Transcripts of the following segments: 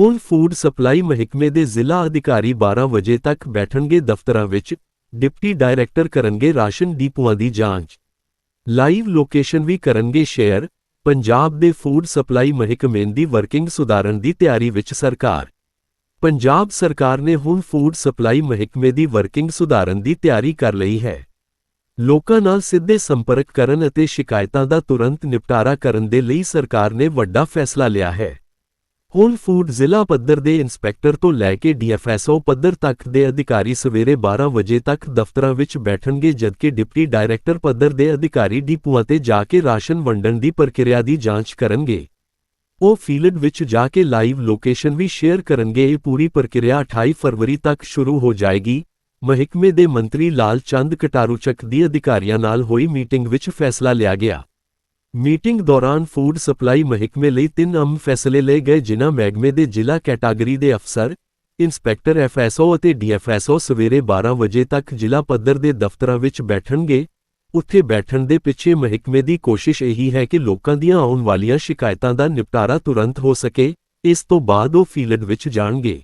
ਹੁਣ food supply ਮਹਿਕਮੇ ਦੇ ਜ਼ਿਲ੍ਹਾ ਅਧਿਕਾਰੀ 12 ਵਜੇ ਤੱਕ ਬੈਠਣਗੇ ਦਫ਼ਤਰਾਂ ਵਿੱਚ, ਡਿਪਟੀ ਡਾਇਰੈਕਟਰ ਕਰਨਗੇ ਰਾਸ਼ਨ ਡੀਪੂਆਂ ਦੀ ਜਾਂਚ। ਲਾਈਵ ਲੋਕੇਸ਼ਨ ਵੀ ਕਰਨਗੇ ਸ਼ੇਅਰ, ਪੰਜਾਬ ਦੇ ਫੂਡ ਸਪਲਾਈ ਮਹਿਕਮੇ ਦੀ ਵਰਕਿੰਗ ਸੁਧਾਰਨ ਦੀ ਤਿਆਰੀ ਵਿੱਚ ਸਰਕਾਰ। ਪੰਜਾਬ ਸਰਕਾਰ ਨੇ ਹੁਣ ਫੂਡ ਸਪਲਾਈ ਮਹਿਕਮੇ ਦੀ ਵਰਕਿੰਗ ਸੁਧਾਰਨ ਦੀ ਤਿਆਰੀ ਕਰ ਲਈ ਹੈ। ਲੋਕਾਂ ਨਾਲ ਸਿੱਧੇ ਸੰਪਰਕ ਕਰਨ ਅਤੇ ਸ਼ਿਕਾਇਤਾਂ ਦਾ ਤੁਰੰਤ ਨਿਪਟਾਰਾ ਕਰਨ ਦੇ ਲਈ ਸਰਕਾਰ ਨੇ ਵੱਡਾ ਫੈਸਲਾ ਲਿਆ ਹੈ। ਹੁਣ ਫੂਡ ਜ਼ਿਲ੍ਹਾ ਪੱਧਰ ਦੇ ਇੰਸਪੈਕਟਰ ਤੋਂ ਲੈ ਕੇ ਡੀਐਫਐਸਓ ਪੱਧਰ ਤੱਕ ਦੇ ਅਧਿਕਾਰੀ ਸਵੇਰੇ 12 ਵਜੇ ਤੱਕ ਦਫ਼ਤਰਾਂ ਵਿੱਚ ਬੈਠਣਗੇ ਜਦਕਿ ਡਿਪਟੀ ਡਾਇਰੈਕਟਰ ਪੱਧਰ ਦੇ ਅਧਿਕਾਰੀ ਡਿਪੂਆਂ ਤੇ ਜਾ ਕੇ ਰਾਸ਼ਨ ਵੰਡਣ ਦੀ ਪ੍ਰਕਿਰਿਆ ਦੀ ਜਾਂਚ ਕਰਨਗੇ। ਉਹ ਫੀਲਡ ਵਿੱਚ ਜਾ ਕੇ ਲਾਈਵ ਲੋਕੇਸ਼ਨ ਵੀ ਸ਼ੇਅਰ ਕਰਨਗੇ। ਇਹ ਪੂਰੀ ਪ੍ਰਕਿਰਿਆ 28 ਫਰਵਰੀ ਤੱਕ ਸ਼ੁਰੂ ਹੋ ਜਾਏਗੀ। ਮਹਿਕਮੇ ਦੇ ਮੰਤਰੀ ਲਾਲ ਚੰਦ ਕਟਾਰੂਚਕ ਦੀ ਅਧਿਕਾਰੀਆਂ ਨਾਲ ਹੋਈ ਮੀਟਿੰਗ ਵਿੱਚ ਫੈਸਲਾ ਲਿਆ ਗਿਆ। ਮੀਟਿੰਗ ਦੌਰਾਨ ਫੂਡ ਸਪਲਾਈ ਮਹਿਕਮੇ ਲਈ ਤਿੰਨ ਅਮ ਫੈਸਲੇ ਲਏ ਗਏ, ਜਿਨ੍ਹਾਂ ਮਹਿਕਮੇ ਦੇ ਜ਼ਿਲ੍ਹਾ ਕੈਟਾਗਰੀ ਦੇ ਅਫਸਰ, ਇੰਸਪੈਕਟਰ ਐਫਐਸਓ ਅਤੇ ਡੀਐਫਐਸਓ ਸਵੇਰੇ 12 ਵਜੇ ਤੱਕ ਜ਼ਿਲ੍ਹਾ ਪੱਧਰ ਦੇ ਦਫ਼ਤਰਾਂ ਵਿੱਚ ਬੈਠਣਗੇ। ਉੱਥੇ ਬੈਠਣ ਦੇ ਪਿੱਛੇ ਮਹਿਕਮੇ ਦੀ ਕੋਸ਼ਿਸ਼ ਇਹੀ ਹੈ ਕਿ ਲੋਕਾਂ ਦੀਆਂ ਆਉਣ ਵਾਲੀਆਂ ਸ਼ਿਕਾਇਤਾਂ ਦਾ ਨਿਪਟਾਰਾ ਤੁਰੰਤ ਹੋ ਸਕੇ, ਇਸ ਤੋਂ ਬਾਅਦ ਉਹ ਫੀਲਡ ਵਿੱਚ ਜਾਣਗੇ।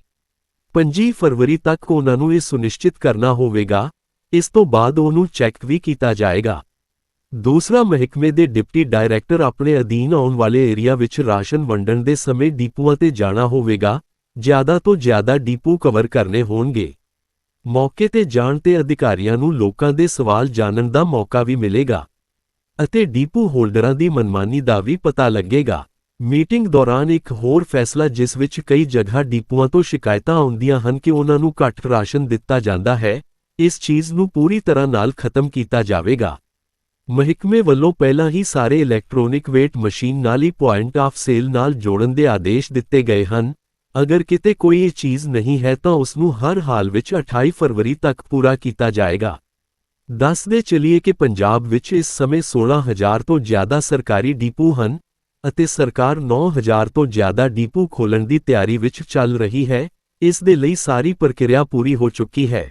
25 ਫਰਵਰੀ ਤੱਕ ਉਹਨਾਂ ਨੂੰ ਇਹ ਸੁਨਿਸ਼ਚਿਤ ਕਰਨਾ ਹੋਵੇਗਾ। ਇਸ ਤੋਂ ਬਾਅਦ ਉਹਨੂੰ ਚੈੱਕ ਵੀ ਕੀਤਾ ਜਾਏਗਾ। ਦੂਸਰਾ ਮਹਿਕਮੇ ਦੇ ਡਿਪਟੀ ਡਾਇਰੈਕਟਰ ਆਪਣੇ ਅਧੀਨ ਆਉਣ ਵਾਲੇ ਏਰੀਆ ਵਿੱਚ ਰਾਸ਼ਨ ਵੰਡਣ ਦੇ ਸਮੇਂ ਡੀਪੂਆਂ ਤੇ ਜਾਣਾ ਹੋਵੇਗਾ, ਜ਼ਿਆਦਾ ਤੋਂ ਜ਼ਿਆਦਾ ਡੀਪੂ ਕਵਰ ਕਰਨੇ ਹੋਣਗੇ। ਮੌਕੇ ਤੇ ਜਾਣ ਤੇ ਅਧਿਕਾਰੀਆਂ ਨੂੰ ਲੋਕਾਂ ਦੇ ਸਵਾਲ ਜਾਣਨ ਦਾ ਮੌਕਾ ਵੀ ਮਿਲੇਗਾ, ਅਤੇ ਡੀਪੂ ਹੋਲਡਰਾਂ ਦੀ ਮਨਮਾਨੀ ਦਾ ਵੀ ਪਤਾ ਲੱਗੇਗਾ। ਮੀਟਿੰਗ ਦੌਰਾਨ ਇੱਕ ਹੋਰ ਫੈਸਲਾ ਜਿਸ ਵਿੱਚ ਕਈ ਜਗ੍ਹਾ ਡੀਪੂਆਂ ਤੋਂ ਸ਼ਿਕਾਇਤਾਂ ਆਉਂਦੀਆਂ ਹਨ ਕਿ ਉਹਨਾਂ ਨੂੰ ਘੱਟ ਰਾਸ਼ਨ ਦਿੱਤਾ ਜਾਂਦਾ ਹੈ, ਇਸ ਚੀਜ਼ ਨੂੰ ਪੂਰੀ ਤਰ੍ਹਾਂ ਨਾਲ ਖਤਮ ਕੀਤਾ ਜਾਵੇਗਾ। ਮਹਿਕਮੇ ਵੱਲੋਂ ਪਹਿਲਾਂ ਹੀ ਸਾਰੇ ਇਲੈਕਟ੍ਰੋਨਿਕ ਵੇਟ ਮਸ਼ੀਨ ਨਾਲ ਹੀ ਪੁਆਇੰਟ ਆਫ ਸੇਲ ਨਾਲ ਜੋੜਨ ਦੇ ਆਦੇਸ਼ ਦਿੱਤੇ ਗਏ ਹਨ। ਅਗਰ ਕਿਤੇ ਕੋਈ ਇਹ ਚੀਜ਼ ਨਹੀਂ ਹੈ ਤਾਂ ਉਸ ਨੂੰ ਹਰ ਹਾਲ ਵਿੱਚ 28 ਫਰਵਰੀ ਤੱਕ ਪੂਰਾ ਕੀਤਾ ਜਾਏਗਾ। ਦੱਸਦੇ ਚਲੀਏ ਕਿ ਪੰਜਾਬ ਵਿੱਚ ਇਸ ਸਮੇਂ 16000 ਤੋਂ ਜ਼ਿਆਦਾ ਸਰਕਾਰੀ ਡੀਪੂ ਹਨ ਅਤੇ ਸਰਕਾਰ 9000 ਤੋਂ ਜ਼ਿਆਦਾ ਡੀਪੂ ਖੋਲਣ ਦੀ ਤਿਆਰੀ ਵਿੱਚ ਚੱਲ ਰਹੀ ਹੈ। ਇਸ ਦੇ ਲਈ ਸਾਰੀ ਪ੍ਰਕਿਰਿਆ ਪੂਰੀ ਹੋ ਚੁੱਕੀ ਹੈ।